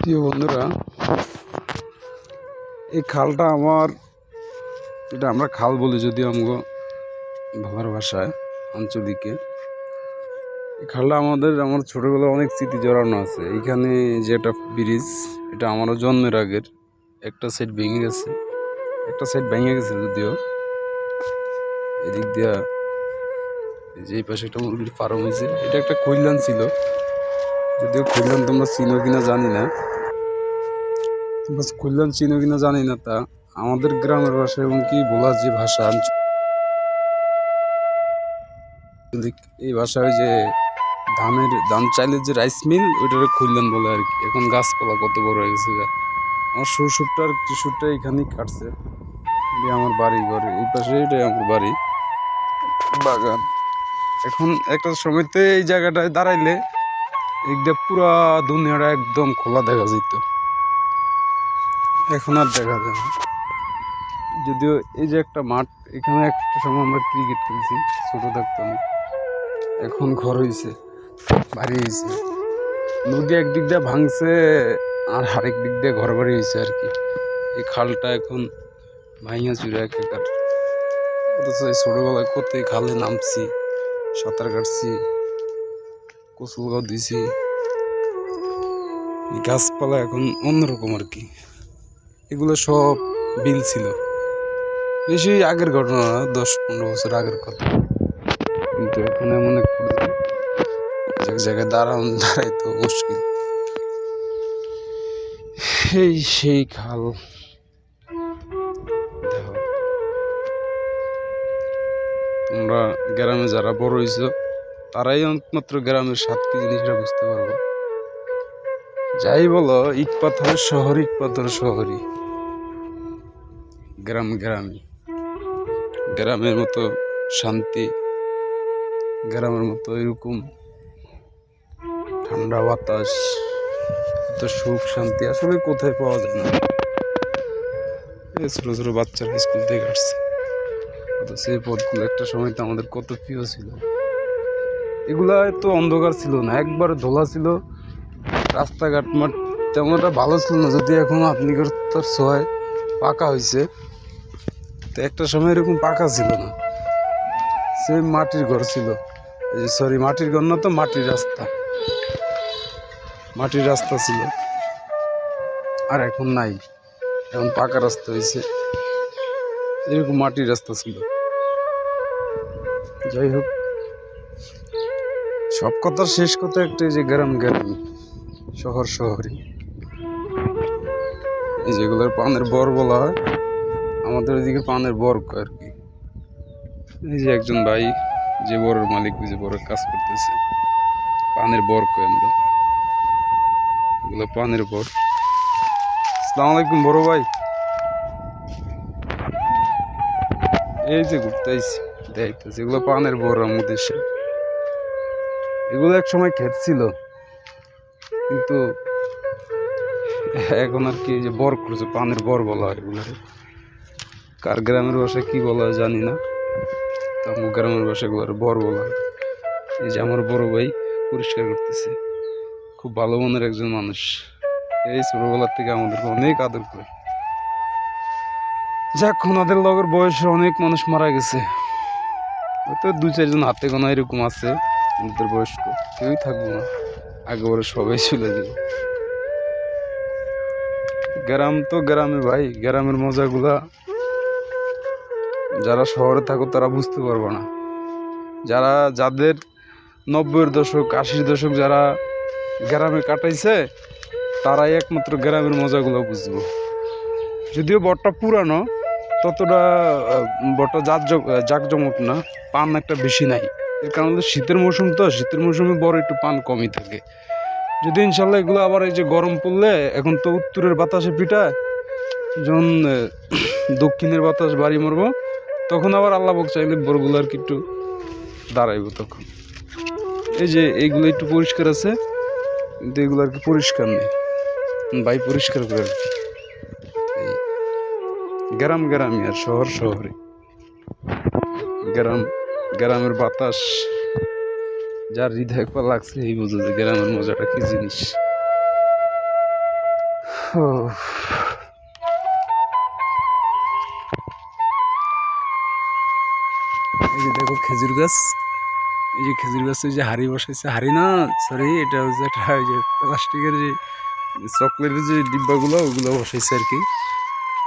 প্রিয় বন্ধুরা, এই খালটা আমার, এটা আমরা খাল বলি যদি আমগো বাংলার ভাষায়, আঞ্চলিকে। এই খালটা আমাদের, আমার ছোটোবেলায় অনেক স্মৃতি জড়ানো আছে। এইখানে যে একটা ব্রিজ, এটা আমারও জন্মের আগের। একটা সাইড ভেঙে গেছে, একটা সাইড ভেঙে গেছে যদিও। এদিক দিয়া যে পাশে একটা মুরগির ফার্ম হয়েছে। এটা একটা কল্যাণ ছিল। যদিও কল্যাণ তোমরা চিনো কিনা জানি না। বাস কল্যাণ চিনো কিনা জানি না তা, আমাদের গ্রামের ভাষা এবং কি বলার যে ভাষা এই ভাষা ওই যে ধানের, ধান চাইলে যে রাইস মিল, ওইটারে কল্যাণ বলে আর কি। এখন গাছপালা কত বড় হয়ে গেছে। আমার শৈশবটা আর কিশোরটা এখানেই কাটছে। আমার বাড়ি ঘর, এই পাশে এটাই আমার বাড়ি। বাগান। এখন একটা সময়তে এই জায়গাটায় দাঁড়াইলে এইটা পুরা দুনিয়াটা একদম খোলা দেখা যেত এখন আর দেখা যায় না। যদিও এই যে একটা মাঠ, এখানে একটা সময় আমরা ক্রিকেট খেলছি, ছোট থাকতাম। এখন ঘর হয়েছে বাড়ি হয়েছে নদী একদিক দিয়ে ভাঙছে আর আরেক দিক দিয়ে ঘর বাড়ি হয়েছে আর কি। এই খালটা এখন ভাইয়া চুরে এক একার। অথচ এই ছোটবেলায় কত খালে নামছি, সাঁতার কাটছি কচু গাও দিছি। গাছপালা এখন অন্যরকম আর কি। এগুলো সব বিল ছিল। বেশি আগের ঘটনা দশ পনেরো বছর আগের কথা। কিন্তু এখন এমন এক জায়গায় দাঁড়ান দাঁড়াই তো মুশকিল। এই সেই খাল। তোমরা গ্রামে যারা বড় হয়েছ তারাই একমাত্র গ্রামের সাত কি জিনিসটা বুঝতে পারব। যাই বলো, ইট পাথরের শহর, ইট পাথর শহরই। গ্রাম গ্রামই। গ্রামের মতো শান্তি, গ্রামের মতো এরকম ঠান্ডা বাতাস, এত সুখ শান্তি, আসলে কোথায় পাওয়া যায় না। এই ছোটো ছোটো বাচ্চারা স্কুল থেকে আসছে। অথচ সেই পথগুলো একটা সময় তো আমাদের কত প্রিয় ছিল। এগুলা এত অন্ধকার ছিল না, একবার ধোলা ছিল রাস্তাঘাট মাঠ তেমন একটা ভালো ছিল না, যদি এখন আপনি তার সহায় পাকা হয়েছে তো একটা সময় এরকম পাকা ছিল না। সে মাটির ঘর ছিল। সরি মাটির ঘর না তো, মাটির রাস্তা। মাটির রাস্তা ছিল। আর এখন নাই। এখন পাকা রাস্তা হয়েছে এরকম মাটির রাস্তা ছিল। যাই হোক, সব কথার শেষ কথা একটাই যে গ্রাম গ্রাম শহর শহরই। এই যেগুলোর পানের বর বলা হয়, আমাদের ওইদিকে পানের বর আর কি। এই যে একজন ভাই, যে বড়ের মালিক যে বড়ের কাজ করতেছে, পানের বর কয় আমরা। এগুলো পানের বর। আসসালামু আলাইকুম বড় ভাই। এই যে ঘুরতেছি দেখতেছি এগুলো পানের বর আমাদের দেশে। এগুলো এক সময় ক্ষেত ছিল। কিন্তু এখন আর কি যে বর করছে পানের বর বলা হয় এগুলো কার গ্রামের ভাষায় কি বলা হয় জানি না, তো গ্রামের ভাষায় এগুলোর বর বলা হয়। এই যে আমার বড় ভাই পরিষ্কার করতেছে, খুব ভালো মনের একজন মানুষ। এই ছোটবেলার থেকে আমাদেরকে অনেক আদর করে। যাক, ওনাদের লগের বয়সে অনেক মানুষ মারা গেছে। হয়তো দু চারজন হাতে গোনা এরকম আছে ওদের বয়স্ক, কেউই থাকব না। আগে ওরা সবাই চলে যাবে। গ্রাম তো গ্রামে ভাই, গ্রামের মজাগুলা যারা শহরে থাকো তারা বুঝতে পারবে না। যারা যাদের নব্বইয়ের দশক, আশির দশক যারা গ্রামে কাটাইছে, তারাই একমাত্র গ্রামের মজাগুলো বুঝব। যদিও বটটা পুরানো, ততটা বটটা জাক জাকজমক না, পান একটা বেশি নাই। এর কারণ হলো শীতের মৌসুম তো, শীতের মৌসুমে বড় একটু পান কমই থাকে। যদি ইনশাল্লাহ এগুলো আবার এই যে গরম পড়লে, এখন তো উত্তরের বাতাসে পিঠা যখন দক্ষিণের বাতাস বাড়ি মারবো, তখন আবার আল্লাহ বক চাইলে বড়গুলো আর কি একটু দাঁড়াইবো তখন। এই যে এইগুলো একটু পরিষ্কার আছে, কিন্তু এগুলো আর কি পরিষ্কার নেই। ভাই, পরিষ্কার করে আর কি। গ্রাম গ্রামই আর শহর শহরে। গ্রাম গ্রামের বাতাস, যার হৃদয় পা লাগছে, এই বুঝে যে গ্রামের মজাটা কি জিনিস। এই যে দেখো খেজুর গাছ। এই যে খেজুর গাছে যে হাড়ি বসাইছে, হাড়ি না সরি এটা হচ্ছে একটা ওই যে প্লাস্টিকের যে চকলেটের যে ডিব্বাগুলো, ওগুলো বসাইছে আর কি।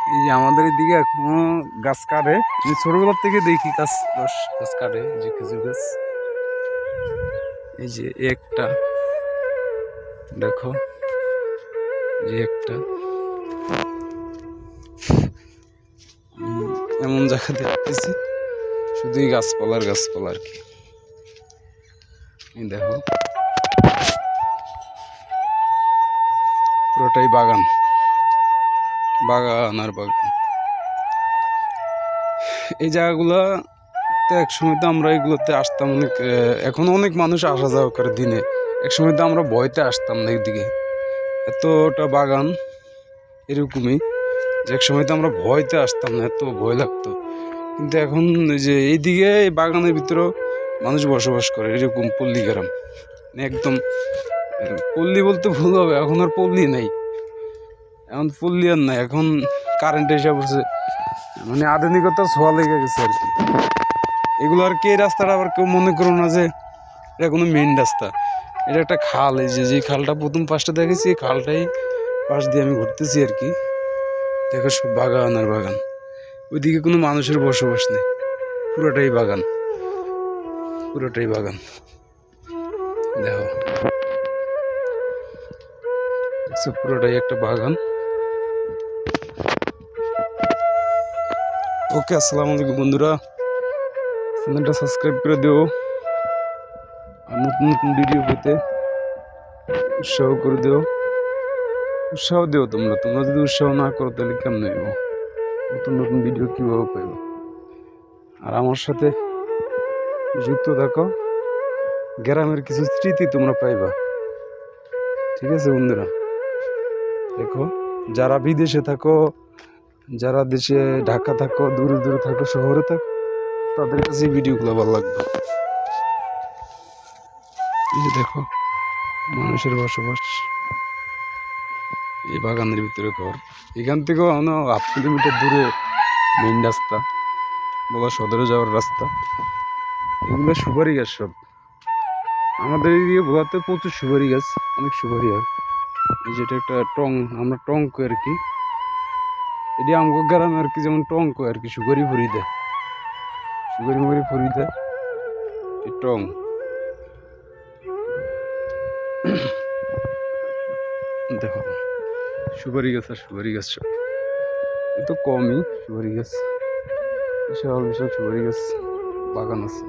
এই যে আমাদের এদিকে এখনও গাছ কাটে। আমি ছোটবেলার থেকে দেখি গাছ গাছ গাছ কাটে, যে খেজুর গাছ। এই যে একটা, দেখো, যে একটা। এমন জায়গা দেখতেছি, শুধুই গাছপালার গাছপালা আর কি। দেখো, পুরোটাই বাগান। বাগান আর বাগান। এই জায়গাগুলা তো এক সময় তো আমরা এগুলোতে আসতাম অনেক এখনও অনেক মানুষ আসা যাওয়া করে দিনে। এক সময় তো আমরা ভয়তে আসতাম না এইদিকে। এতটা বাগান এরকমই যে এক সময় তো আমরা ভয়তে আসতাম না, এত ভয় লাগতো। কিন্তু এখন যে এইদিকে এই বাগানের ভিতরেও মানুষ বসবাস করে, এরকম পল্লী গ্রাম একদম, পল্লী বলতে ভুল হবে, এখন আর পল্লী নাই। এখন পল্লী আর নাই, এখন কারেন্ট এসে পড়ছে। মানে আধুনিকতা ছোঁয়া লেগে গেছে আর কি। এগুলো আর কি এই রাস্তাটা আবার কেউ মনে করো না যে এটা কোনো মেন রাস্তা। এটা একটা খাল, এই যে যে খালটা প্রথম পাশটা দেখেছি, এই খালটাই পাশ দিয়ে আমি ঘুরতেছি আর কি। দেখো সব বাগান আর বাগান। ওইদিকে কোনো মানুষের বসবাস নেই। পুরোটাই বাগান। পুরোটাই বাগান। দেখো। পুরোটাই একটা বাগান। ওকে, আসসালামু আলাইকুম বন্ধুরা। চ্যানেলটা সাবস্ক্রাইব করে দিও। আর নতুন নতুন ভিডিও পেতে উৎসাহ করে দিও। উৎসাহ দিও তোমরা। তোমরা যদি উৎসাহ না করো, তাহলে কেমন হইব? নতুন নতুন ভিডিও কীভাবে পাইব? আর আমার সাথে যুক্ত থাকো। গ্রামের কিছু স্মৃতি তোমরা পাইবা। ঠিক আছে বন্ধুরা? দেখো, যারা বিদেশে থাকো যারা দেশে ঢাকা থাকো, দূরে দূরে থাকো, শহরে থাকো, তাদের কাছে ভিডিওগুলো ভালো লাগবে। এই যে দেখো, মানুষের বসবাস। এই বাগানের ভিতরে ঘর। এখান থেকেও এখনও হাফ কিলোমিটার দূরে মেইন রাস্তা, বলা সদরে যাওয়ার রাস্তা। এগুলো সুপারি গাছ সব। আমাদের এদিকে ভোলাতে প্রচুর সুপারি গাছ, অনেক সুপারি হয়। এই যেটা একটা টং, আমরা টং আর কি। এটি আমগো গ্রামে আর কি যেমন টং আর কি সুপারি ফুরি দেয়। সুপারি মুড়ি ফুরি দেয় টং দেখো, সুপারি গাছ আর সুপারি গাছ সব। এ তো কমই সুপারি গাছ। বিশাল বিশাল সুপারি গাছ বাগান আছে।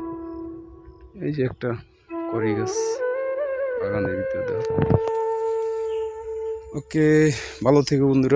এই যে একটা করি গাছ বাগানের ভিতরে দেখো ওকে, ভালো থেকো বন্ধুরা।